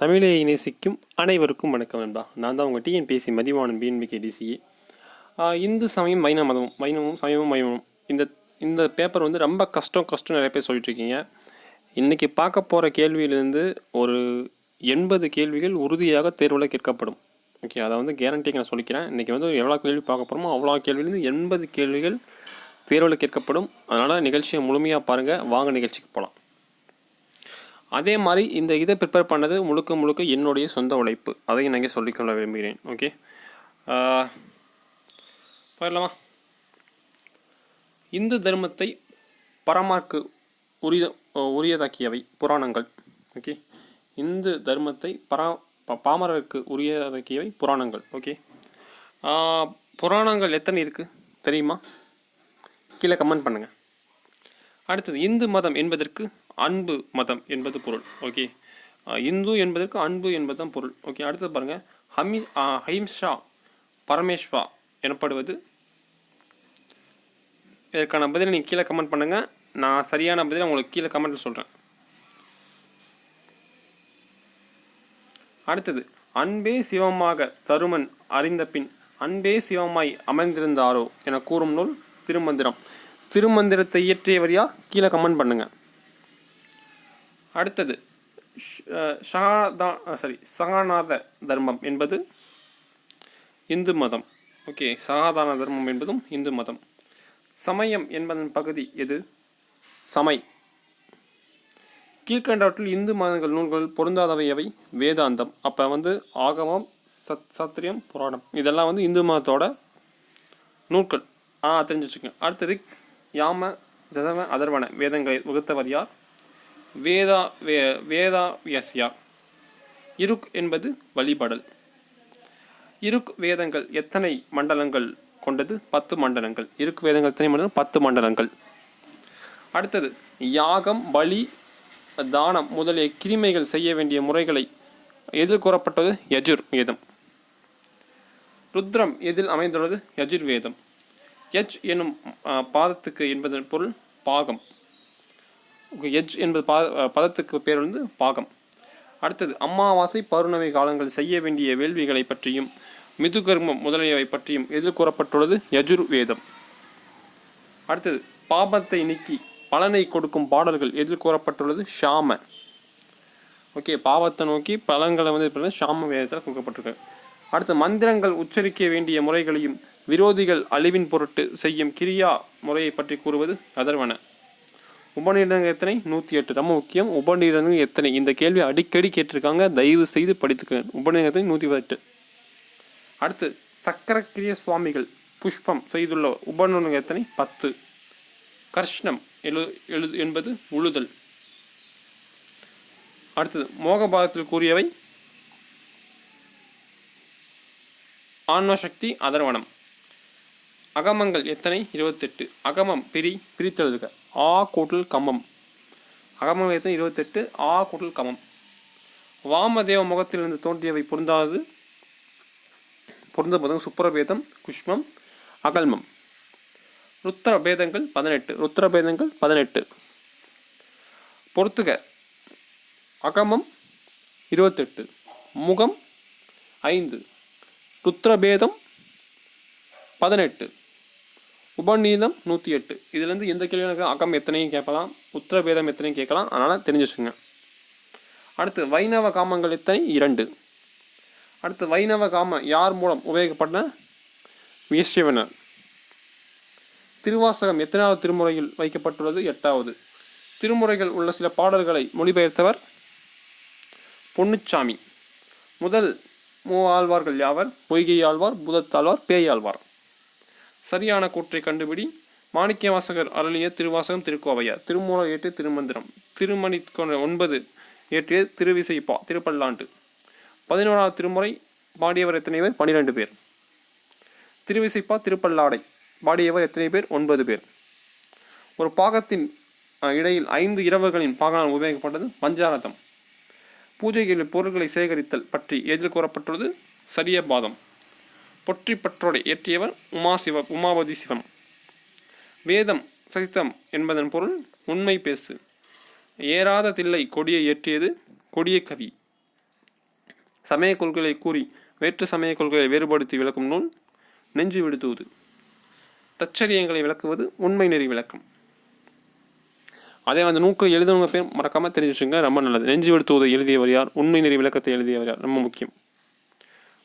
தமிழை நேசிக்கும் அனைவருக்கும் வணக்கம் நண்பா. நான் தான் உங்கள் டிஎன்பிஎஸ்சி மதிவானன் பிஎன்பிகே டிசிஏ இந்து சமயம் வைணவ மதமும் வைணவம் சமயமும் வைணவம் இந்த இந்த பேப்பர் வந்து ரொம்ப கஷ்டம் கஷ்டம் நிறைய பேர் சொல்லிட்டுருக்கீங்க இன்றைக்கி பார்க்க போகிற கேள்வியிலேருந்து ஒரு எண்பது கேள்விகள் உறுதியாக தேர்வில் கேட்கப்படும். ஓகே அதை வந்து கேரண்டியாக நான் சொல்லிக்கிறேன். இன்றைக்கி வந்து எவ்வளோ கேள்வி பார்க்க போகிறோமோ அவ்வளோ கேள்வியிலேருந்து எண்பது கேள்விகள் தேர்வில் கேட்கப்படும். அதனால் நிகழ்ச்சியை முழுமையாக பாருங்கள் வாங்க நிகழ்ச்சிக்கு போகலாம் அதே மாதிரி இந்த இதை ப்ரிப்பேர் பண்ணது முழுக்க முழுக்க என்னுடைய சொந்த உழைப்பு. அதையும் நான் இங்கே சொல்லிக்கொள்ள விரும்புகிறேன். ஓகே போயிடலாமா இந்து தர்மத்தை பரமார்க்கு உரிய உரியதாக்கியவை புராணங்கள். ஓகே இந்து தர்மத்தை பரா ப- பாமரருக்கு உரியதாக்கியவை புராணங்கள். ஓகே புராணங்கள் எத்தனை இருக்குது தெரியுமா? கீழே கமெண்ட் பண்ணுங்கள் அடுத்தது இந்து மதம் என்பதற்கு அன்பு மதம் என்பது பொருள். ஓகே இந்து என்பதற்கு அன்பு என்பதுதான் பொருள். ஓகே அடுத்தது பாருங்கள் ஹமி ஹைம்ஷா பரமேஸ்வா எனப்படுவது. இதற்கான பதிலை நீங்கள் கீழே கமெண்ட் பண்ணுங்கள் நான் சரியான பதிலை உங்களுக்கு கீழே கமெண்ட்டில் சொல்கிறேன் அடுத்தது அன்பே சிவமாக தருமன் அறிந்த பின் அன்பே சிவமாய் அமர்ந்திருந்தாரோ என கூறும் நூல் திருமந்திரம். திருமந்திரத்தை இயற்றியவர் யார்? கீழே கமெண்ட் பண்ணுங்கள் அடுத்தது ஷாதா சாரி சகாநாத தர்மம் என்பது இந்து மதம். ஓகே சகாதான தர்மம் என்பதும் இந்து மதம். சமயம் என்பதன் பகுதி எது? சமை. கீழ்கண்டவற்றில் இந்து மதங்கள் நூல்கள் பொருந்தாதவை எவை? வேதாந்தம். அப்போ வந்து ஆகமம் சத் சத்திரியம் புராணம். இதெல்லாம் வந்து இந்து மதத்தோட நூல்கள். ஆ தெரிஞ்சு வச்சுக்கோங்க அடுத்தது யாம ஜதவ அதர்வன வேதங்களை வகுத்தவர் யார்? வேதா வே வேதா வியஸ்யார் இருக் என்பது வழிபடல். இருக் வேதங்கள் எத்தனை மண்டலங்கள் கொண்டது? பத்து மண்டலங்கள். இருக் வேதங்கள் எத்தனை மண்டலம் பத்து மண்டலங்கள். அடுத்தது யாகம் பலி தானம் முதலிய கிருமைகள் செய்ய வேண்டிய முறைகளை எதில் கூறப்பட்டது? யஜுர் வேதம். ருத்ரம் எதில் அமைந்துள்ளது? யஜுர் வேதம். யஜ் எனும் பாதத்துக்கு என்பதன் பொருள் பாகம். எஜ் என்பது பா பதத்துக்கு பேர் வந்து பாகம். அடுத்தது அம்மாவாசை பௌர்ணமி காலங்கள் செய்ய வேண்டிய வேள்விகளை பற்றியும் மிதுகர்மம் முதலியவை பற்றியும் எதில் கூறப்பட்டுள்ளது? யஜுர் வேதம். அடுத்தது பாபத்தை நீக்கி பலனை கொடுக்கும் பாடல்கள் எதில் கூறப்பட்டுள்ளது? ஷாம. ஓகே பாவத்தை நோக்கி பலன்களை வந்து ஷாம வேதத்தில் கொடுக்கப்பட்டிருக்கு. அடுத்து மந்திரங்கள் உச்சரிக்க வேண்டிய முறைகளையும் விரோதிகள் அழிவின் பொருட்டு செய்யும் கிரியா முறையை பற்றி கூறுவது அதர்வன. உபநிடங்கள் எத்தனை? நூற்றி எட்டு. ரொம்ப முக்கியம். உபநிடங்கள் எத்தனை? இந்த கேள்வி அடிக்கடி கேட்டிருக்காங்க. தயவு செய்து படித்துக்க உபநிடங்கள் நூற்றி பதினெட்டு அடுத்து சக்கரக்கிரிய சுவாமிகள் புஷ்பம் செய்துள்ள உபநிடங்கள் எத்தனை? பத்து. கர்ஷ்ணம் எழு எழு என்பது உழுதல். அடுத்தது மோகபாதத்தில் கூறியவை ஆன்மசக்தி அதர்வனம். அகமங்கள் எத்தனை? இருபத்தெட்டு. அகமம் பிரி பிரித்தெழுதுக. ஆ கூட்டல் கமம். அகமம் எத்தனை? இருபத்தெட்டு. ஆ கூட்டல் கமம். வாமதேவ முகத்திலிருந்து தோன்றியவை பொருந்தாது. பொருந்தபோதும் சுப்பரபேதம் குஷ்மம் அகல்மம். ருத்திர பேதங்கள் பதினெட்டு. ருத்திர பேதங்கள் பதினெட்டு. பொறுத்துக. அகமம் இருபத்தெட்டு. முகம் ஐந்து. ருத்ரபேதம் பதினெட்டு. உபநீதம் நூற்றி எட்டு இதுலேருந்து எந்த கேள்வியும் அகம் எத்தனையும் கேட்கலாம் உத்தரபேதம் எத்தனையும் கேட்கலாம் அதனால் தெரிஞ்சு வச்சுங்க அடுத்து வைணவ காமங்கள் எத்தனை? இரண்டு. அடுத்து வைணவ காம யார் மூலம் உபயோகப்பட்ட வியசிவனர் திருவாசகம் எத்தனாவது திருமுறையில் வைக்கப்பட்டுள்ளது? எட்டாவது. திருமுறைகள் உள்ள சில பாடல்களை மொழிபெயர்த்தவர் பொன்னுச்சாமி. முதல் மூ ஆழ்வார்கள் யாவர்? பொய்கை ஆழ்வார் புதத்தாழ்வார் பேயாழ்வார். சரியான கூற்றை கண்டுபிடி. மாணிக்க வாசகர் அருளிய திருவாசகம் திருக்கோவையார். திருமூல ஏற்று திருமந்திரம். திருமணி ஒன்பது ஏற்றிய திருவிசைப்பா திருப்பல்லாண்டு. பதினோராவது திருமுறை பாடியவர் எத்தனை பேர்? பன்னிரெண்டு பேர். திருவிசைப்பா திருப்பல்லாடை. பாடியவர் எத்தனை பேர்? ஒன்பது பேர். ஒரு பாகத்தின் இடையில் ஐந்து இரவுகளின் பாகனால் உபயோகப்பட்டது. பஞ்சாரதம் பூஜைகளில் பொருட்களை சேகரித்தல் பற்றி எதில் கூறப்பட்டுள்ளது? சரிய பாதம் பொற்றி பற்றோடை இயற்றியவர் உமா சிவ உமாபதி சிவம் வேதம் சசித்தம் என்பதன் பொருள் உண்மை பேசு. ஏறாத தில்லை கொடியை இயற்றியது கொடிய கவி. சமய கொள்கைகளை கூறி வேற்று சமய கொள்கைகளை வேறுபடுத்தி விளக்கும் நூல் நெஞ்சு விடுத்துவது. தச்சரியங்களை விளக்குவது உண்மை நெறி விளக்கம். அதே அந்த நூல்கள் எழுதுனவங்க பேர் மறக்காமல் தெரிஞ்சு வச்சுங்க ரொம்ப நல்லது. நெஞ்சு விடுத்துவதை எழுதியவர் யார்? உண்மை நெறி விளக்கத்தை எழுதியவர் யார்? ரொம்ப முக்கியம்.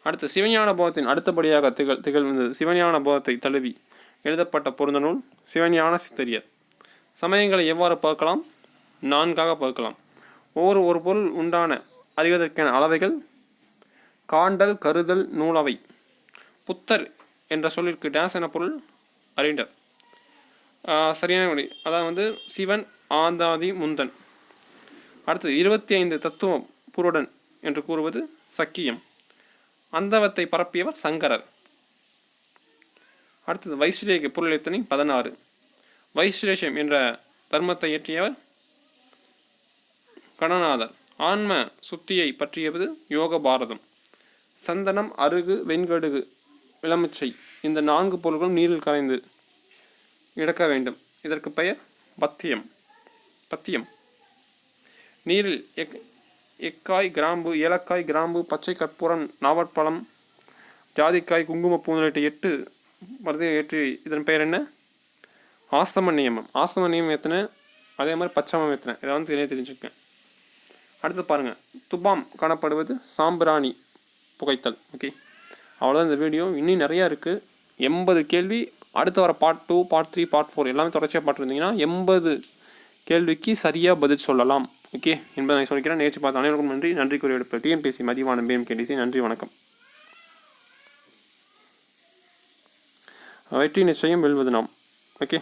அடுத்து சிவஞான போதத்தின் அடுத்தபடியாக திகழ் திகழ்ந்தது. சிவஞான போதத்தை தழுவி எழுதப்பட்ட பொருந்த நூல் சிவஞான சித்தரியர். சமயங்களை எவ்வாறு பார்க்கலாம்? நான்காக பார்க்கலாம். ஒவ்வொரு ஒரு பொருள் உண்டான அறிவதற்கான அளவைகள் காண்டல் கருதல் நூலவை. புத்தர் என்ற சொல்லிற்கு டேஸ் என பொருள் அறிஞர் சரியான முறை அதாவது வந்து சிவன் ஆந்தாதி முந்தன். அடுத்தது இருபத்தி ஐந்து தத்துவம் புருடன் என்று கூறுவது சக்கியம். அந்தவத்தை பரப்பியவர் சங்கரர். அடுத்தது வைஸ்ரேக பொருள் பதினாறு. வைஸ்ரேஷம் என்ற தர்மத்தை இயற்றியவர் கணநாதர். ஆன்ம சுத்தியை பற்றியது யோக பாரதம் சந்தனம் அருகு வெண்கடுகு இளமிச்சை இந்த நான்கு பொருள்களும் நீரில் கரைந்து இடக்க வேண்டும். இதற்கு பெயர் பத்தியம். பத்தியம். நீரில் எக் எக்காய் கிராம்பு ஏலக்காய் கிராம்பு பச்சை கற்பூரம் நாவற்பழம் ஜாதிக்காய் குங்குமப்பூ உள்ளிட்ட எட்டு மருந்தை ஏற்றி இதன் பெயர் என்ன? ஆசம நியமம். ஆசம நியமம் ஏற்றினேன் அதே மாதிரி பச்சமம் ஏற்றினேன் இதை வந்து தெரிய தெரிஞ்சுக்கேன் அடுத்து பாருங்கள் துபாம் காணப்படுவது சாம்பிராணி புகைத்தல். ஓகே அவ்வளோதான் இந்த வீடியோ இன்னும் நிறையா இருக்குது எண்பது கேள்வி. அடுத்து வர part two part three part four எல்லாமே தொடர்ச்சியாக பார்த்துருந்தீங்கன்னா எண்பது கேள்விக்கு சரியாக பதில் சொல்லலாம். ஓகே என்பதை நான் சொல்லிக்கிறேன் நேற்று பார்த்த அனைவருக்கும் நன்றி. நன்றி கூறி எடுப்பேன் டிஎன்பிசி மதிவான பிஎம்கேடிசி நன்றி வணக்கம். வெற்றி நிச்சயம் வெல்வது நாம். ஓகே.